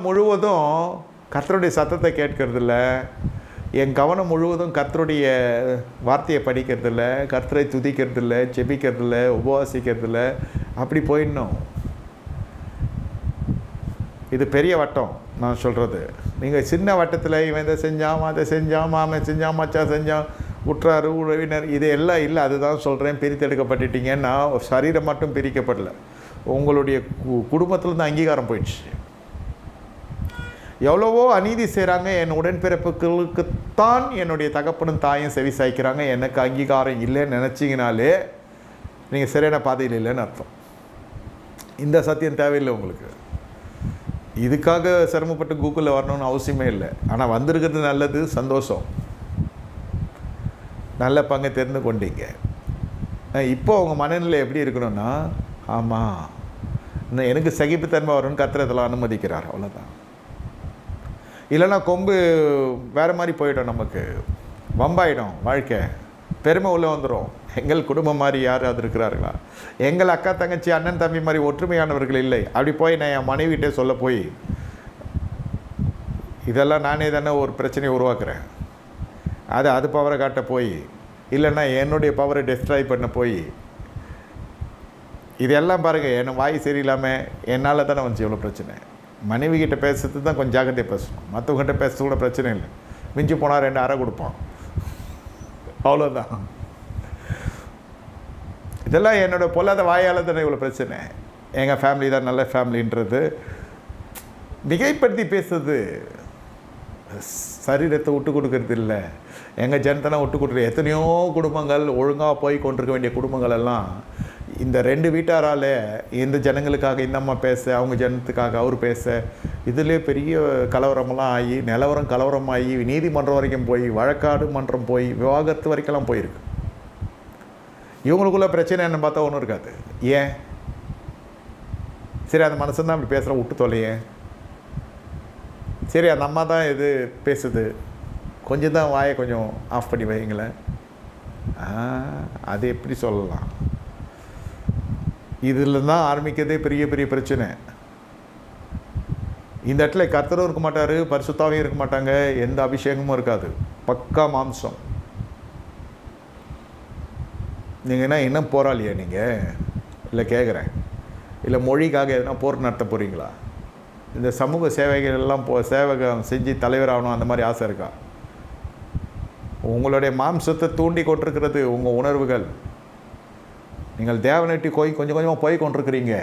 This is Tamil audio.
முழுவதும் கர்த்தருடைய சத்தத்தை கேட்கறதில்ல. என் கவனம் முழுவதும் கர்த்தருடைய வார்த்தையை படிக்கிறதில்ல. கர்த்தரை துதிக்கிறதில்ல ஜெபிக்கிறதில்ல உபவாசிக்கிறதில்ல. அப்படி போயிடணும். இது பெரிய வட்டம் நான் சொல்கிறது நீங்கள் சின்ன வட்டத்தில் இவன் இதை செஞ்சான் அதை செஞ்சான் அவன் செஞ்சான் மச்சான் செஞ்சான் உற்றாரு உறவினர் இது எல்லாம் இல்லை அதுதான் சொல்கிறேன் பிரித்தெடுக்கப்பட்டுட்டீங்கன்னா சரீரம் மட்டும் பிரிக்கப்படலை. உங்களுடைய கு- குடும்பத்துலேருந்து அங்கீகாரம் போயிடுச்சு. எவ்வளவோ அநீதி செய்கிறாங்க என் உடன்பிறப்புகளுக்குத்தான் என்னுடைய தகப்பனும் தாயும் செவி சாய்க்கிறாங்க. எனக்கு அங்கீகாரம் இல்லைன்னு நினச்சிங்கனாலே நீங்கள் சரியான பாதையில் இல்லைன்னு அர்த்தம். இந்த சத்தியம் தேவையில்லை உங்களுக்கு. இதுக்காக சிரமப்பட்டு கூகுளில் வரணும்னு அவசியமே இல்லை. ஆனால் வந்திருக்கிறது நல்லது சந்தோஷம். நல்ல பங்கு தெரிந்து கொண்டீங்க. இப்போ உங்கள் மனநிலை எப்படி இருக்கணும்னா ஆமாம் இன்னும் எனக்கு சகிப்புத்தன்மை வரும்னு கத்துறதெல்லாம் அனுமதிக்கிறார். அவ்வளோதான் இல்லைன்னா கொம்பு வேறு மாதிரி போயிடும் நமக்கு. வம்பாயிடும் வாழ்க்கை. பெருமை உள்ளே வந்துடும் எங்கள் குடும்பம் மாதிரி யாராவது இருக்கிறார்களா? எங்கள் அக்கா தங்கச்சி அண்ணன் தம்பி மாதிரி ஒற்றுமையானவர்கள் இல்லை. அப்படி போய் நான் என் மனைவிட்டே சொல்ல போய் இதெல்லாம் நானே தானே ஒரு பிரச்சனையை உருவாக்குறேன். அது அது பவரை காட்ட போய் இல்லைன்னா என்னுடைய பவரை டெஸ்ட்ராய் பண்ண போய் இதெல்லாம் பாருங்கள் என் வாய் சரியில்லாமல் என்னால் தானே வந்துச்சு இவ்வளோ பிரச்சனை. மனைவி கிட்ட பேசுறது தான் கொஞ்சம் ஜாக்கிரதையாக பேசணும். மற்றவங்ககிட்ட பேசுறது கூட பிரச்சனை இல்லை. மிஞ்சி போனால் ரெண்டு அறை கொடுப்பான். அவ்வளோதான் இதெல்லாம் என்னோட பொல்லாத வாயால் தானே இவ்வளோ பிரச்சனை. எங்கள் ஃபேமிலி தான் நல்ல ஃபேமிலின்றது மிகைப்படுத்தி பேசுறது. சரீரத்தை விட்டு கொடுக்கறது இல்லை. எங்கள் ஜனத்தெல்லாம் விட்டு கொடுக்குற எத்தனையோ குடும்பங்கள் ஒழுங்காக போய் கொண்டிருக்க வேண்டிய குடும்பங்கள் எல்லாம் இந்த ரெண்டு வீட்டாரால் இந்த ஜனங்களுக்காக இந்த அம்மா பேச அவங்க ஜனத்துக்காக அவர் பேச இதிலே பெரிய கலவரமெல்லாம் ஆகி நிலவரம் கலவரமாகி நீதிமன்றம் வரைக்கும் போய் வழக்காடு மன்றம் போய் விவாகரத்து வரைக்கெல்லாம் போயிருக்கு. இவங்களுக்குள்ள பிரச்சனை என்ன பார்த்தா ஒன்றும் இருக்காது. ஏன்? சரி அந்த மனுஷன் தான் அப்படி பேசுகிற விட்டு தொலையே. சரி அந்த அம்மா தான் இது பேசுது. கொஞ்சம் தான் வாயை கொஞ்சம் ஆஃப் பண்ணி வைங்களேன் அது எப்படி சொல்லலாம்? இதில் தான் ஆரம்பிக்கிறதே பெரிய பெரிய பிரச்சனை. இந்த இடத்துல கர்த்தரும் இருக்க மாட்டார் பரிசுத்தாவும் இருக்க மாட்டாங்க எந்த அபிஷேகமும் இருக்காது. பக்கா மாம்சம். நீங்கள் என்ன இன்னும் போராளியா நீங்கள் இல்லை கேட்குறேன் இல்லை மொழிக்காக எதனா போர் நடத்த போகிறீங்களா இந்த சமூக சேவைகள் எல்லாம் போ சேவகம் செஞ்சு தலைவராகணும் அந்த மாதிரி ஆசை இருக்கா? உங்களுடைய மாம்சத்தை தூண்டி கொண்டிருக்கிறது உங்கள் உணர்வுகள். நீங்கள் தேவனட்டி கோயில் கொஞ்சம் கொஞ்சமாக போய் கொண்டிருக்கிறீங்க.